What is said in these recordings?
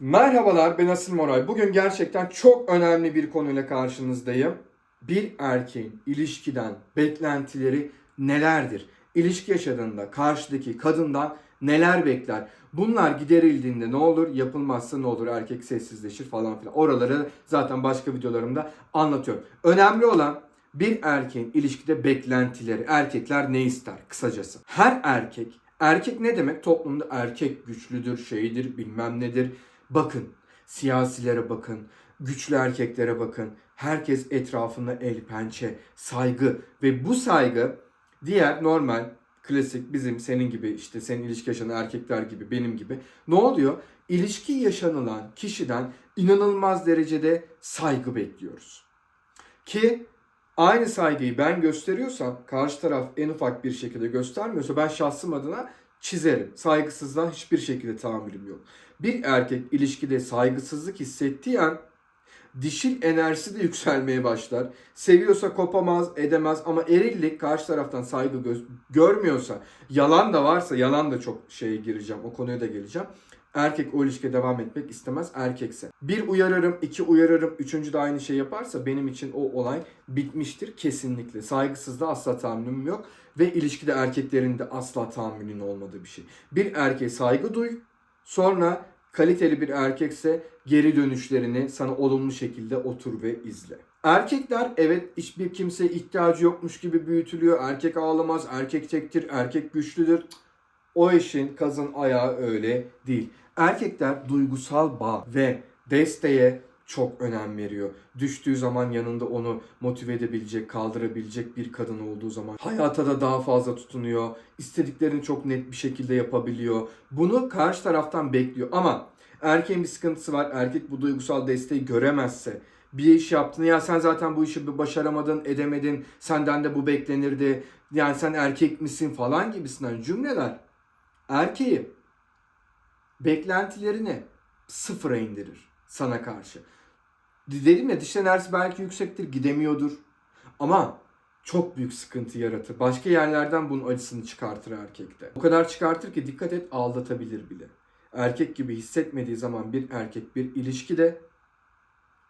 Merhabalar ben Asil Moray. Bugün gerçekten çok önemli bir konuyla karşınızdayım. Bir erkeğin ilişkiden beklentileri nelerdir? İlişki yaşadığında karşıdaki kadından neler bekler? Bunlar giderildiğinde ne olur? Yapılmazsa ne olur? Erkek sessizleşir falan filan. Oraları zaten başka videolarımda anlatıyorum. Önemli olan bir erkeğin ilişkide beklentileri. Erkekler ne ister kısacası? Her erkek Erkek ne demek? Toplumda erkek güçlüdür, şeydir, bilmem nedir. Bakın, siyasilere bakın, güçlü erkeklere bakın. Herkes etrafında el pençe, saygı ve bu saygı diğer normal, klasik bizim senin gibi işte senin ilişki yaşanan erkekler gibi benim gibi ne oluyor? İlişki yaşanılan kişiden inanılmaz derecede saygı bekliyoruz. Ki aynı saygıyı ben gösteriyorsam karşı taraf en ufak bir şekilde göstermiyorsa ben şahsım adına çizerim. Saygısızlığa hiçbir şekilde tahammülüm yok. Bir erkek ilişkide saygısızlık hissettiği an dişil enerjisi de yükselmeye başlar. Seviyorsa kopamaz, edemez ama erillik karşı taraftan saygı gö- görmüyorsa, yalan da varsa, yalan da çok şeye gireceğim, o konuya da geleceğim. Erkek o ilişkiye devam etmek istemez erkekse. Bir uyarırım, iki uyarırım, üçüncü de aynı şey yaparsa benim için o olay bitmiştir kesinlikle. Saygısızda asla tahammülüm yok ve ilişkide erkeklerin de asla tahammülün olmadığı bir şey. Bir erkeğe saygı duy, sonra kaliteli bir erkekse geri dönüşlerini sana olumlu şekilde otur ve izle. Erkekler evet hiçbir kimseye ihtiyacı yokmuş gibi büyütülüyor. Erkek ağlamaz, erkek tektir, erkek güçlüdür. O işin kazın ayağı öyle değil. Erkekler duygusal bağ ve desteğe çok önem veriyor. Düştüğü zaman yanında onu motive edebilecek, kaldırabilecek bir kadın olduğu zaman hayata da daha fazla tutunuyor. İstediklerini çok net bir şekilde yapabiliyor. Bunu karşı taraftan bekliyor ama erkeğin bir sıkıntısı var. Erkek bu duygusal desteği göremezse bir iş yaptın ya sen zaten bu işi başaramadın, edemedin. Senden de bu beklenirdi. Yani sen erkek misin falan gibisinden cümleler erkeği beklentilerini sıfıra indirir sana karşı. Dedim ya dış enerjisi belki yüksektir gidemiyordur. Ama çok büyük sıkıntı yaratır. Başka yerlerden bunun acısını çıkartır erkekte. O kadar çıkartır ki dikkat et aldatabilir bile. Erkek gibi hissetmediği zaman bir erkek bir ilişkide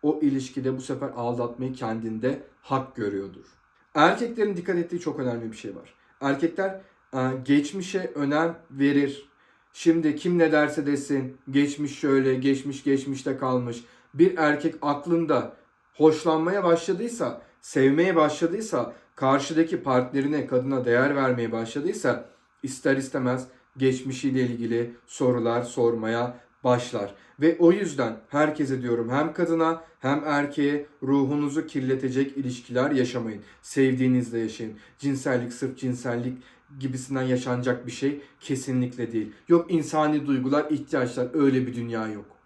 o ilişkide bu sefer aldatmayı kendinde hak görüyordur. Erkeklerin dikkat ettiği çok önemli bir şey var. Erkekler e, geçmişe önem verir. Şimdi kim ne derse desin, geçmiş şöyle, geçmiş geçmişte kalmış. Bir erkek aklında hoşlanmaya başladıysa, sevmeye başladıysa, karşıdaki partnerine, kadına değer vermeye başladıysa ister istemez geçmişiyle ilgili sorular sormaya başlar. Ve o yüzden herkese diyorum hem kadına hem erkeğe ruhunuzu kirletecek ilişkiler yaşamayın. Sevdiğinizle yaşayın. Cinsellik sırf cinsellik gibisinden yaşanacak bir şey kesinlikle değil. Yok insani duygular, ihtiyaçlar öyle bir dünya yok.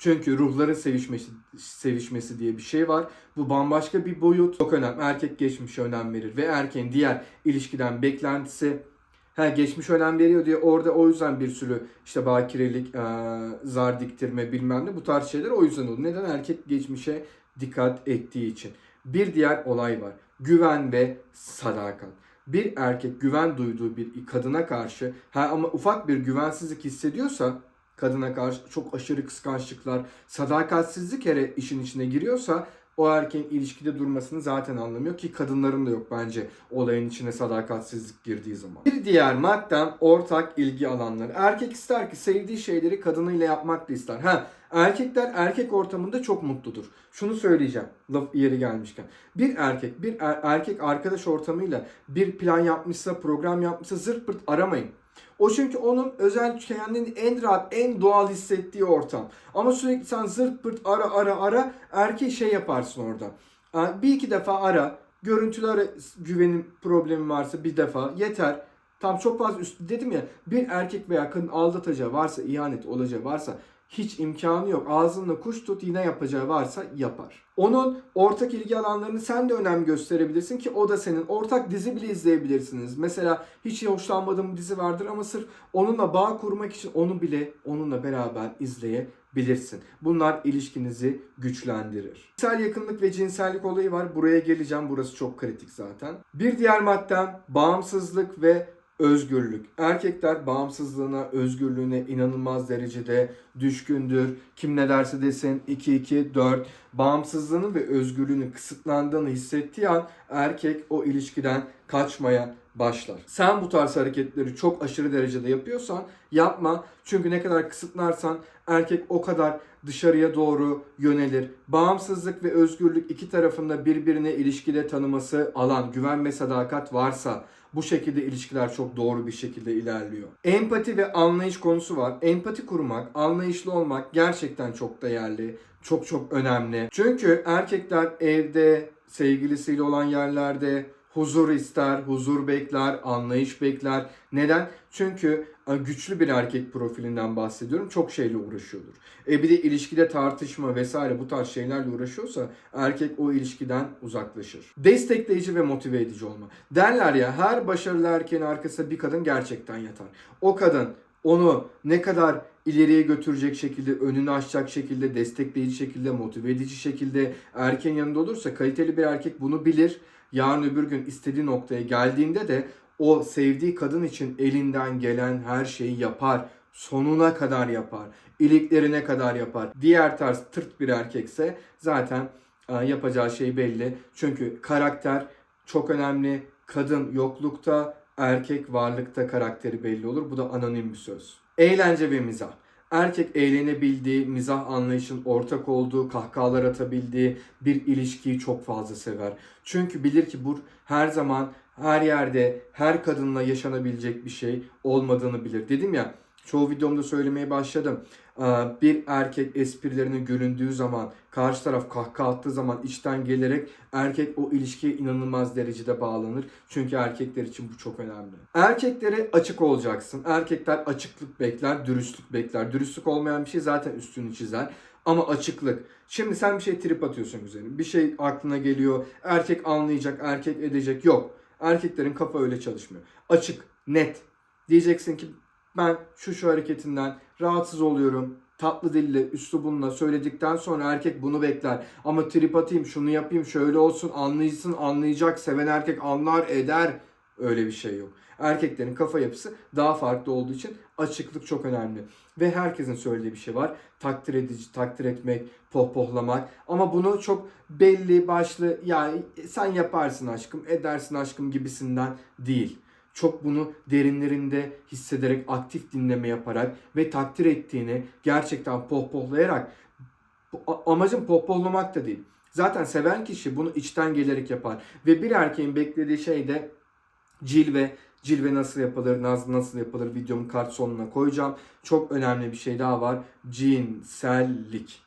Çünkü ruhların sevişmesi, sevişmesi diye bir şey var. Bu bambaşka bir boyut. Çok önemli. Erkek geçmişe önem verir ve erkeğin diğer ilişkiden beklentisi ha geçmiş önem veriyor diye orada o yüzden bir sürü işte bakirelik, e, zar diktirme bilmem ne bu tarz şeyler o yüzden oluyor. Neden? Erkek geçmişe dikkat ettiği için. Bir diğer olay var. Güven ve sadakat. Bir erkek güven duyduğu bir kadına karşı ha ama ufak bir güvensizlik hissediyorsa kadına karşı çok aşırı kıskançlıklar, sadakatsizlik hele işin içine giriyorsa o erkeğin ilişkide durmasını zaten anlamıyor ki kadınların da yok bence olayın içine sadakatsizlik girdiği zaman. Bir diğer maddem ortak ilgi alanları. Erkek ister ki sevdiği şeyleri kadınıyla yapmak da ister. Ha erkekler erkek ortamında çok mutludur. Şunu söyleyeceğim laf yeri gelmişken. Bir erkek bir er- erkek arkadaş ortamıyla bir plan yapmışsa program yapmışsa zırt pırt aramayın. O çünkü onun özel kendini en rahat, en doğal hissettiği ortam. Ama sürekli sen zırt pırt ara ara ara erkeği şey yaparsın orada. Bir iki defa ara. Görüntülere güvenim problemi varsa bir defa yeter. Tam çok fazla üst dedim ya bir erkek veya kadın aldatacağı varsa, ihanet olacağı varsa hiç imkanı yok. Ağzınla kuş tut yine yapacağı varsa yapar. Onun ortak ilgi alanlarını sen de önem gösterebilirsin ki o da senin. Ortak dizi bile izleyebilirsiniz. Mesela hiç hoşlanmadığım bir dizi vardır ama sırf onunla bağ kurmak için onu bile onunla beraber izleyebilirsin. Bunlar ilişkinizi güçlendirir. Cinsel yakınlık ve cinsellik olayı var. Buraya geleceğim. Burası çok kritik zaten. Bir diğer maddem bağımsızlık ve özgürlük. Erkekler bağımsızlığına, özgürlüğüne inanılmaz derecede düşkündür. Kim ne derse desin 2-2-4. Bağımsızlığını ve özgürlüğünü kısıtlandığını hissettiği an erkek o ilişkiden kaçmaya başlar. Sen bu tarz hareketleri çok aşırı derecede yapıyorsan yapma. Çünkü ne kadar kısıtlarsan erkek o kadar dışarıya doğru yönelir. Bağımsızlık ve özgürlük iki tarafında birbirine ilişkide tanıması alan, güven ve sadakat varsa bu şekilde ilişkiler çok doğru bir şekilde ilerliyor. Empati ve anlayış konusu var. Empati kurmak, anlayışlı olmak gerçekten çok değerli, çok çok önemli. Çünkü erkekler evde, sevgilisiyle olan yerlerde huzur ister, huzur bekler, anlayış bekler. Neden? Çünkü e, güçlü bir erkek profilinden bahsediyorum. Çok şeyle uğraşıyordur. E bir de ilişkide tartışma vesaire bu tarz şeylerle uğraşıyorsa erkek o ilişkiden uzaklaşır. Destekleyici ve motive edici olma. Derler ya her başarılı erkeğin arkasında bir kadın gerçekten yatar. O kadın onu ne kadar ileriye götürecek şekilde, önünü açacak şekilde, destekleyici şekilde, motive edici şekilde erkeğin yanında olursa kaliteli bir erkek bunu bilir. Yarın öbür gün istediği noktaya geldiğinde de o sevdiği kadın için elinden gelen her şeyi yapar. Sonuna kadar yapar. iliklerine kadar yapar. Diğer tarz tırt bir erkekse zaten e, yapacağı şey belli. Çünkü karakter çok önemli. Kadın yoklukta, erkek varlıkta karakteri belli olur. Bu da anonim bir söz. Eğlence ve mizah. Erkek eğlenebildiği, mizah anlayışın ortak olduğu, kahkahalar atabildiği bir ilişkiyi çok fazla sever. Çünkü bilir ki bu her zaman her yerde her kadınla yaşanabilecek bir şey olmadığını bilir. Dedim ya çoğu videomda söylemeye başladım. Ee, Bir erkek esprilerine gülündüğü zaman, karşı taraf kahkaha attığı zaman içten gelerek erkek o ilişkiye inanılmaz derecede bağlanır. Çünkü erkekler için bu çok önemli. Erkeklere açık olacaksın. Erkekler açıklık bekler, dürüstlük bekler. Dürüstlük olmayan bir şey zaten üstünü çizer. Ama açıklık. Şimdi sen bir şey trip atıyorsun güzelim. Bir şey aklına geliyor. Erkek anlayacak, erkek edecek. Yok. Erkeklerin kafa öyle çalışmıyor. Açık, net. Diyeceksin ki ben şu şu hareketinden rahatsız oluyorum. Tatlı dille, üslubunla söyledikten sonra erkek bunu bekler. Ama trip atayım, şunu yapayım, şöyle olsun, anlayırsın, anlayacak, seven erkek anlar, eder. Öyle bir şey yok. Erkeklerin kafa yapısı daha farklı olduğu için açıklık çok önemli. Ve herkesin söylediği bir şey var. Takdir edici, takdir etmek, pohpohlamak. Ama bunu çok belli başlı ya sen yaparsın aşkım, edersin aşkım gibisinden değil çok bunu derinlerinde hissederek, aktif dinleme yaparak ve takdir ettiğini gerçekten pohpohlayarak amacım pohpohlamak da değil. Zaten seven kişi bunu içten gelerek yapar. Ve bir erkeğin beklediği şey de cilve. Cilve nasıl yapılır, naz nasıl yapılır videomun kart sonuna koyacağım. Çok önemli bir şey daha var. Cinsellik.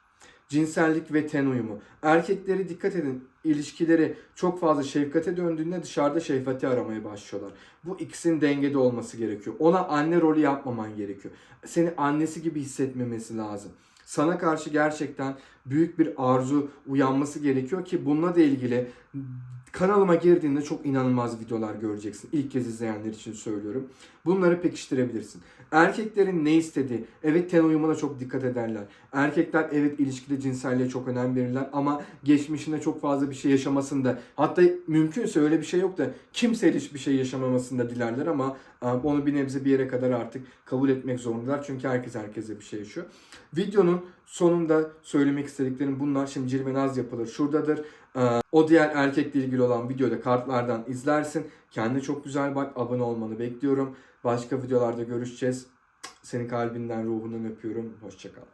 Cinsellik ve ten uyumu. Erkekleri dikkat edin ilişkileri çok fazla şefkate döndüğünde dışarıda şehvati aramaya başlıyorlar. Bu ikisinin dengede olması gerekiyor. Ona anne rolü yapmaman gerekiyor. Seni annesi gibi hissetmemesi lazım. Sana karşı gerçekten büyük bir arzu uyanması gerekiyor ki bununla da ilgili kanalıma girdiğinde çok inanılmaz videolar göreceksin. İlk kez izleyenler için söylüyorum. Bunları pekiştirebilirsin. Erkeklerin ne istediği, evet ten uyumuna çok dikkat ederler. Erkekler evet ilişkide cinselliğe çok önem verirler ama geçmişinde çok fazla bir şey yaşamasında hatta mümkünse öyle bir şey yok da kimse hiçbir şey yaşamamasını da dilerler ama e, onu bir nebze bir yere kadar artık kabul etmek zorundalar. Çünkü herkes herkese bir şey yaşıyor. Videonun sonunda söylemek istediklerim bunlar. Şimdi cilve naz yapılır. Şuradadır. Ee, O diğer erkekle ilgili olan videoda kartlardan izlersin. Kendine çok güzel bak. Abone olmanı bekliyorum. Başka videolarda görüşeceğiz. Senin kalbinden ruhundan öpüyorum. Hoşçakal.